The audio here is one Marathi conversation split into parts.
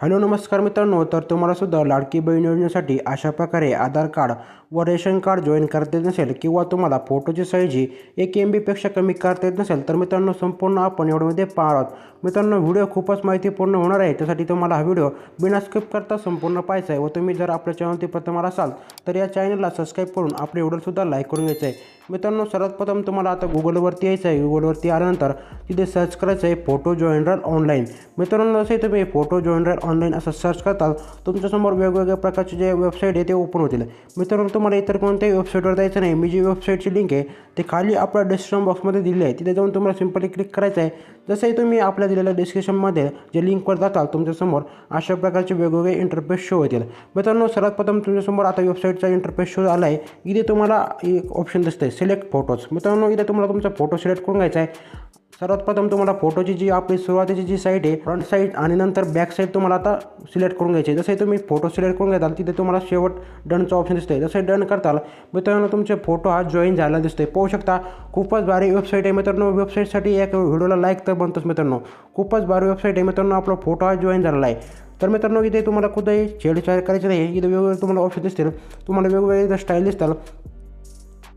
हॅलो नमस्कार मित्रांनो तर तुम्हाला सुद्धा लाडकी बहीण योजनेसाठी अशा प्रकारे आधार कार्ड व रेशन कार्ड जॉईन करता येत नसेल किंवा तुम्हाला फोटोची साईजी एक एम बीपेक्षा कमी करता येत नसेल तर मित्रांनो संपूर्ण आपण एवढ्यामध्ये पाहणार आहोत मित्रांनो व्हिडिओ खूपच माहितीपूर्ण होणार आहे त्यासाठी तुम्हाला हा व्हिडिओ बिना स्किप करता संपूर्ण पाहायचा आहे व तुम्ही जर आपल्या चॅनलवरती प्रथम असाल तर या चॅनलला सबस्क्राईब करून आपले व्हिडिओसुद्धा लाईक करून घ्यायचं आहे. मित्रांनो सर्वात प्रथम तुम्हाला आता गुगलवरती यायचं आहे. गुगलवरती आल्यानंतर तिथे सर्च करायचं आहे फोटो जॉईनरल ऑनलाईन मित्रांनो जसे तुम्ही फोटो जॉईनरल ऑनलाईन असं सर्च करताल तुमच्यासमोर वेगवेगळ्या प्रकारचे जे वेबसाईट आहे ते ओपन होतील. मित्रांनो तुम्हाला इतर कोणत्याही वेबसाईटवर जायचं नाही. मी जी वेबसाईटची लिंक आहे ते खाली आपल्या डिस्क्रिप्शन बॉक्समध्ये दिली आहे. तिथे जाऊन तुम्हाला सिम्पली क्लिक करायचं आहे. जसंही तुम्ही आपल्या दिलेल्या डिस्क्रिप्शनमध्ये जे लिंकवर जाताल तुमच्यासमोर अशा प्रकारचे वेगवेगळे इंटरफेस शो होतील मित्रांनो सर्वात प्रथम तुमच्यासमोर आता वेबसाईटचा इंटरफेस शो झाला आहे. इथे तुम्हाला एक ऑप्शन आहे सिलेक्ट फोटोज मित्रांनो इथे तुम्हाला तुमचा फोटो सिलेक्ट करून घ्यायचा आहे. सर्वात प्रथम तुम्हाला फोटोची जी आपली सुरुवातीची जी साईड आहे फ्रंट साईड आणि नंतर बॅक साईड तुम्हाला आता सिलेक्ट करून घ्यायची आहे. जसे तुम्ही फोटो सिलेक्ट करून घेताल तिथे तुम्हाला शेवट डनचं ऑप्शन दिसते जसे डन करताल मित्रांनो तुमचे फोटो हा जॉईन झाला दिसतोय. पाहू शकता खूपच भारी वेबसाईट आहे मित्रांनो. वेबसाईटसाठी एक व्हिडिओला लाईक तर बनतोच मित्रांनो. खूपच भारी वेबसाईट आहे मित्रांनो. आपला फोटो हा जॉईन झालेला आहे. तर मित्रांनो इथे तुम्हाला कुठेही छेडछाड करायची नाही इथे वेगवेगळे तुम्हाला ऑप्शन दिसतील. तुम्हाला वेगवेगळे स्टाईल दिसतात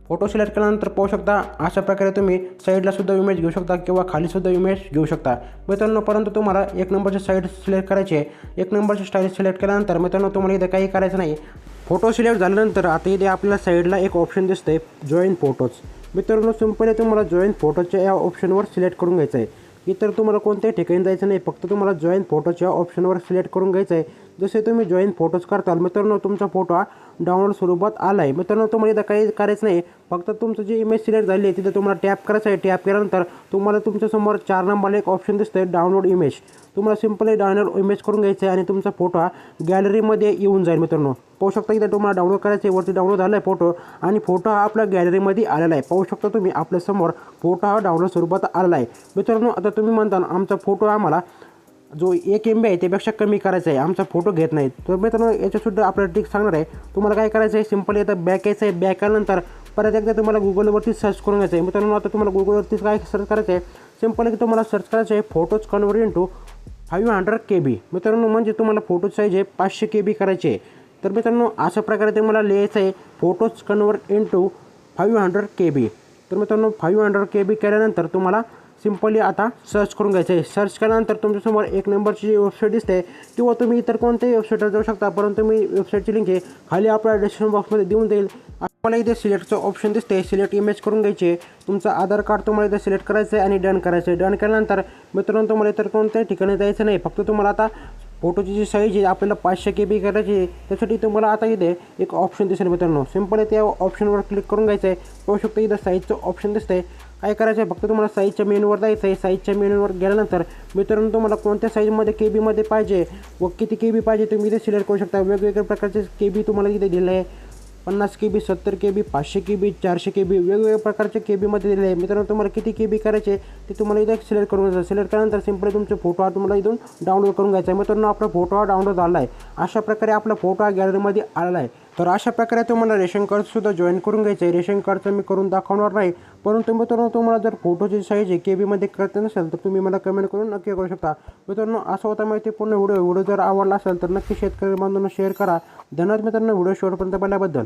फोटो सिलेक्ट केल्यानंतर पाहू शकता अशा प्रकारे तुम्ही साईडला सुद्धा इमेज घेऊ शकता किंवा खालीसुद्धा इमेज घेऊ शकता. मित्रांनो परंतु तुम्हाला एक नंबरची साईड सिलेक्ट करायची आहे. एक नंबरची स्टाईल सिलेक्ट केल्यानंतर मित्रांनो तुम्हाला इथे काही करायचं नाही. फोटो सिलेक्ट झाल्यानंतर आता इथे आपल्याला साईडला एक ऑप्शन दिसतं आहे जॉईन फोटोज मित्रांनो सिम्पली तुम्हाला जॉईन फोटोच्या या ऑप्शनवर सिलेक्ट करून घ्यायचं आहे. इतर तुम्हाला कोणत्याही ठिकाणी जायचं नाही फक्त तुम्हाला जॉईन फोटोच्या ऑप्शनवर सिलेक्ट करून घ्यायचं आहे. जसे तुम्ही जॉईन फोटोज करताल मित्रांनो तुमचा फोटो हा डाउनलोड स्वरूपात आला आहे मित्रांनो तुम्हाला इथं काही करायचं नाही. फक्त तुमचं जी इमेज सिलेक्ट झाली आहे तिथं तुम्हाला टॅप करायचं आहे. टॅप केल्यानंतर तुम्हाला तुमच्यासमोर चार नंबरला एक ऑप्शन दिसतं आहे डाउनलोड इमेज तुम्हाला सिम्पली डाउनलोड इमेज करून घ्यायचं आहे आणि तुमचा फोटो हा गॅलरीमध्ये येऊन जाईल मित्रांनो. पाहू शकता इथं तुम्हाला डाउनलोड करायचं आहे वरती डाउनलोड झाला आहे फोटो आणि फोटो हा आपल्या गॅलरीमध्ये आलेला आहे. पाहू शकता तुम्ही आपल्यासमोर फोटो हा डाउनलोड स्वरूपात आलेला आहे. मित्रांनो आता तुम्ही म्हणता आमचा फोटो आम्हाला जो एक एम बी आहे त्यापेक्षा कमी करायचा आहे आमचा फोटो घेत नाही तर मित्रांनो याच्यासुद्धा आपल्याला ट्रिक सांगणार आहे. तुम्हाला काय करायचं आहे सिंपल आता बॅक यायचं आहे बॅक आल्यानंतर परत एकदा तुम्हाला गुगलवरती सर्च करून घ्यायचं आहे मित्रांनो आता तुम्हाला गुगलवरती काय सर्च करायचं आहे सिम्पली तुम्हाला सर्च करायचं आहे photos convert into five hundred K B मित्रांनो म्हणजे तुम्हाला फोटो साईज आहे पाचशे के बी करायचे. आहे तर मित्रांनो अशा प्रकारे तुम्हाला लिहायचं आहे photos convert into five hundred K B तर मित्रांनो फाईव्ह हंड्रेड के बी केल्यानंतर तुम्हाला सिम्पली आता सर्च करून घ्यायचं आहे. सर्च केल्यानंतर तुमच्यासमोर एक नंबरची जी वेबसाईट दिसते किंवा तुम्ही इतर कोणत्याही वेबसाईटवर जाऊ शकता परंतु मी वेबसाईटची लिंक आहे. खाली आपल्या डिस्क्रिप्शन बॉक्समध्ये देऊन देईल. तुम्हाला इथे सिलेक्टचं ऑप्शन दिसते. सिलेक्ट इमेज करून घ्यायचे तुमचं आधार कार्ड तुम्हाला इथे सिलेक्ट करायचं आहे आणि डन करायचं आहे. डन केल्यानंतर मित्रांनो तुम्हाला इतर कोणत्याही ठिकाणी जायचं नाही. फक्त तुम्हाला आता फोटोची जी साईज आहे आपल्याला पाचशे के बी करायची आहे. त्यासाठी तुम्हाला आता इथे एक ऑप्शन दिसेल मित्रांनो. सिंपल त्या ऑप्शनवर क्लिक करून घ्यायचं आहे. पाहू शकता इथं साईजचं ऑप्शन दिसतंय. काय करायचं? आहे फक्त तुम्हाला साईजच्या मेनूवर जायचं आहे. साईजच्या मेनूवर गेल्यानंतर मित्रांनो तुम्हाला कोणत्या साईजमध्ये के बीमध्ये पाहिजे? व किती के बी पाहिजे तुम्ही इथे सिलेक्ट करू शकता. वेगवेगळ्या प्रकारचे के बी तुम्हाला इथे दिले आहे. पन्नास के बी सत्तर के बी पाचशे के बी चारशे के बी वेगवेगळ्या प्रकारचे के बीमध्ये दिले आहे. मित्रांनो तुम्हाला किती के बी करायचे ते तुम्हाला इथे सिलेक्ट करून घ्यायचं सिलेक्ट केल्यानंतर सिम्पली तुमचे फोटो हा तुम्हाला इथून डाउनलोड करून घ्यायचा आहे. मित्रांनो आपला फोटो हा डाउनलोड झाला आहे अशा प्रकारे आपला फोटो हा गॅलरीमध्ये आलेला आहे. तर अशा प्रकारे तुम्हाला रेशन कार्डसुद्धा जॉईन करून घ्यायचं आहे. रेशन कार्डचं मी करून दाखवणार नाही परंतु मित्रांनो तुम्हाला जर फोटोची साईज आहे के बीमध्ये करत नसेल तर तुम्ही मला कमेंट करून नक्की करू शकता. मित्रांनो असं होता माहिती पूर्ण व्हिडिओ. व्हिडिओ जर आवडला असेल तर नक्की शेतकरी बांधून शेअर करा. धन्यवाद मित्रांनो व्हिडिओ शेवटपर्यंत पाहिल्याबद्दल